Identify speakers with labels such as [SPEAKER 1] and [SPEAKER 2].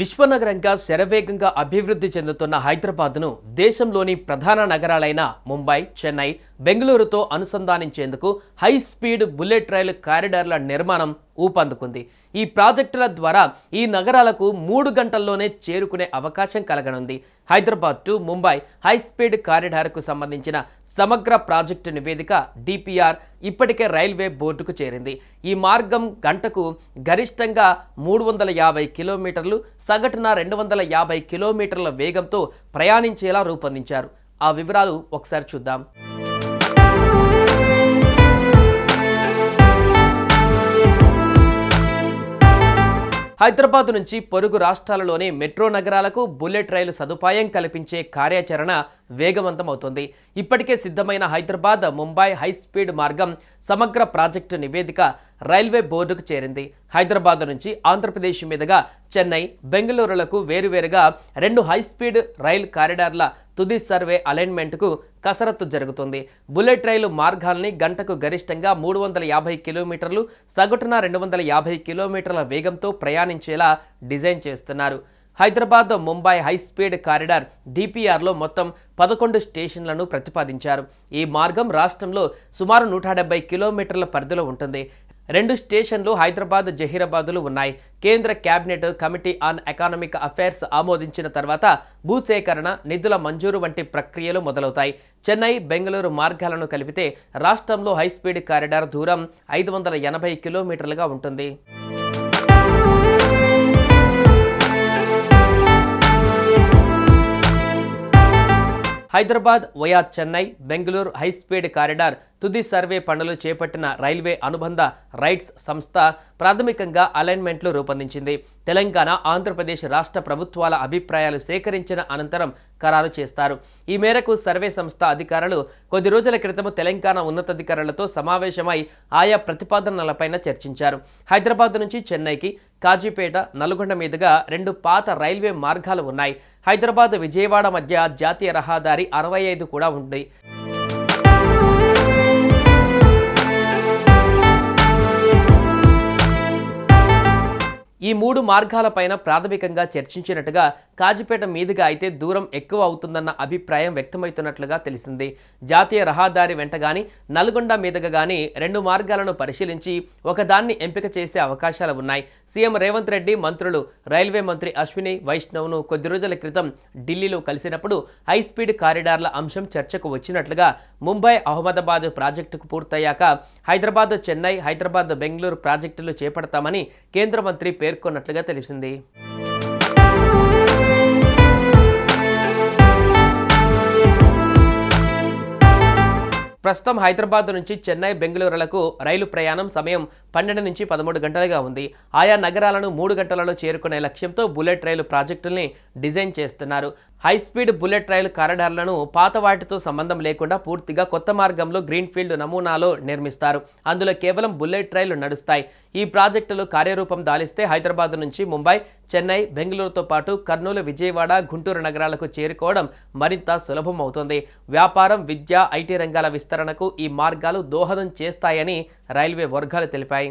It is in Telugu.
[SPEAKER 1] విశ్వనగరంగా శరవేగంగా అభివృద్ధి చెందుతున్న హైదరాబాద్ను దేశంలోని ప్రధాన నగరాలైన ముంబై చెన్నై బెంగళూరుతో అనుసంధానించేందుకు హై స్పీడ్ బుల్లెట్ రైలు కారిడార్ల నిర్మాణం ఊపందుకుంది. ఈ ప్రాజెక్టుల ద్వారా ఈ నగరాలకు మూడు గంటల్లోనే చేరుకునే అవకాశం కలగనుంది. Hyderabad to Mumbai high speed కారిడార్కు సంబంధించిన సమగ్ర ప్రాజెక్టు నివేదిక డిపిఆర్ ఇప్పటికే రైల్వే బోర్డుకు చేరింది. ఈ మార్గం గంటకు గరిష్టంగా మూడు వందల యాభై కిలోమీటర్లు సగటున రెండు వందల యాభై కిలోమీటర్ల వేగంతో ప్రయాణించేలా రూపొందించారు. ఆ వివరాలు ఒకసారి చూద్దాం. హైదరాబాద్ నుంచి పొరుగు రాష్ట్రాలలోని మెట్రో నగరాలకు బుల్లెట్ రైలు సదుపాయం కల్పించే కార్యాచరణ వేగవంతమవుతుంది. ఇప్పటికే సిద్ధమైన హైదరాబాద్ ముంబై హై స్పీడ్ మార్గం సమగ్ర ప్రాజెక్టు నివేదిక రైల్వే బోర్డుకు చేరింది. హైదరాబాద్ నుంచి ఆంధ్రప్రదేశ్ మీదుగా చెన్నై బెంగళూరులకు వేరువేరుగా రెండు హై స్పీడ్ రైల్ కారిడార్ల తుది సర్వే అలైన్మెంట్కు కసరత్తు జరుగుతుంది. బుల్లెట్ రైలు మార్గాల్ని గంటకు గరిష్టంగా మూడు వందల యాభై కిలోమీటర్లు సగటున రెండు వందల యాభై కిలోమీటర్ల వేగంతో ప్రయాణించేలా డిజైన్ చేస్తున్నారు. Hyderabad Mumbai high speed corridor డిపిఆర్లో మొత్తం పదకొండు స్టేషన్లను ప్రతిపాదించారు. ఈ మార్గం రాష్ట్రంలో సుమారు నూట డెబ్బై కిలోమీటర్ల పరిధిలో ఉంటుంది. రెండు స్టేషన్లు హైదరాబాద్ జహీరాబాద్లు ఉన్నాయి. కేంద్ర cabinet committee on economic affairs ఆమోదించిన తర్వాత భూసేకరణ నిధుల మంజూరు వంటి ప్రక్రియలు మొదలవుతాయి. చెన్నై బెంగళూరు మార్గాలను కలిపితే రాష్ట్రంలో హై స్పీడ్ కారిడార్ దూరం ఐదు వందల ఎనభై కిలోమీటర్లుగా ఉంటుంది. Hyderabad via Chennai Bengaluru high speed corridor తుది సర్వే పనులు చేపట్టిన రైల్వే అనుబంధ రైట్స్ సంస్థ ప్రాథమికంగా అలైన్మెంట్లు రూపొందించింది. తెలంగాణ ఆంధ్రప్రదేశ్ రాష్ట్ర ప్రభుత్వాల అభిప్రాయాలు సేకరించిన అనంతరం ఖరారు చేస్తారు. ఈ మేరకు సర్వే సంస్థ అధికారులు కొద్ది రోజుల క్రితం తెలంగాణ ఉన్నతాధికారులతో సమావేశమై ఆయా ప్రతిపాదనలపైన చర్చించారు. హైదరాబాద్ నుంచి చెన్నైకి కాజీపేట నల్గొండ మీదుగా రెండు పాత రైల్వే మార్గాలు ఉన్నాయి. హైదరాబాద్ విజయవాడ మధ్య జాతీయ రహదారి అరవై ఐదు కూడా ఉంది. ఈ మూడు మార్గాలపైన ప్రాథమికంగా చర్చించినట్టుగా కాజిపేట మీదుగా అయితే దూరం ఎక్కువ అవుతుందన్న అభిప్రాయం వ్యక్తమవుతున్నట్లుగా తెలిసింది. జాతీయ రహదారి వెంట గాని నల్గొండ మీదుగా గాని రెండు మార్గాలను పరిశీలించి ఒకదాన్ని ఎంపిక చేసే అవకాశాలు ఉన్నాయి. సీఎం రేవంత్ రెడ్డి మంత్రులు రైల్వే మంత్రి అశ్విని వైష్ణవ్ను కొద్ది రోజుల క్రితం ఢిల్లీలో కలిసినప్పుడు హై స్పీడ్ కారిడార్ల అంశం చర్చకు వచ్చినట్లుగా ముంబై అహ్మదాబాద్ ప్రాజెక్టుకు పూర్తయ్యాక హైదరాబాద్ చెన్నై హైదరాబాద్ బెంగళూరు ప్రాజెక్టులు చేపడతామని కేంద్ర మంత్రి పేర్కొన్నట్లుగా తెలిసింది. ప్రస్తుతం హైదరాబాద్ నుంచి చెన్నై బెంగళూరులకు రైలు ప్రయాణం సమయం పన్నెండు నుంచి పదమూడు గంటలుగా ఉంది. ఆయా నగరాలను మూడు గంటలలో చేరుకునే లక్ష్యంతో బుల్లెట్ రైలు ప్రాజెక్టుల్ని డిజైన్ చేస్తున్నారు. హై స్పీడ్ బుల్లెట్ రైలు కారిడార్లను పాత వాటితో సంబంధం లేకుండా పూర్తిగా కొత్త మార్గంలో గ్రీన్ఫీల్డ్ నమూనాలో నిర్మిస్తారు. అందులో కేవలం బుల్లెట్ రైలు నడుస్తాయి. ఈ ప్రాజెక్టులు కార్యరూపం దాలిస్తే హైదరాబాద్ నుంచి ముంబై చెన్నై బెంగళూరుతో పాటు కర్నూలు విజయవాడ గుంటూరు నగరాలకు చేరుకోవడం మరింత సులభం అవుతుంది వ్యాపారం విద్య ఐటీ రంగాల విస్తరణకు ఈ మార్గాలు దోహదం చేస్తాయని రైల్వే వర్గాలు తెలిపాయి.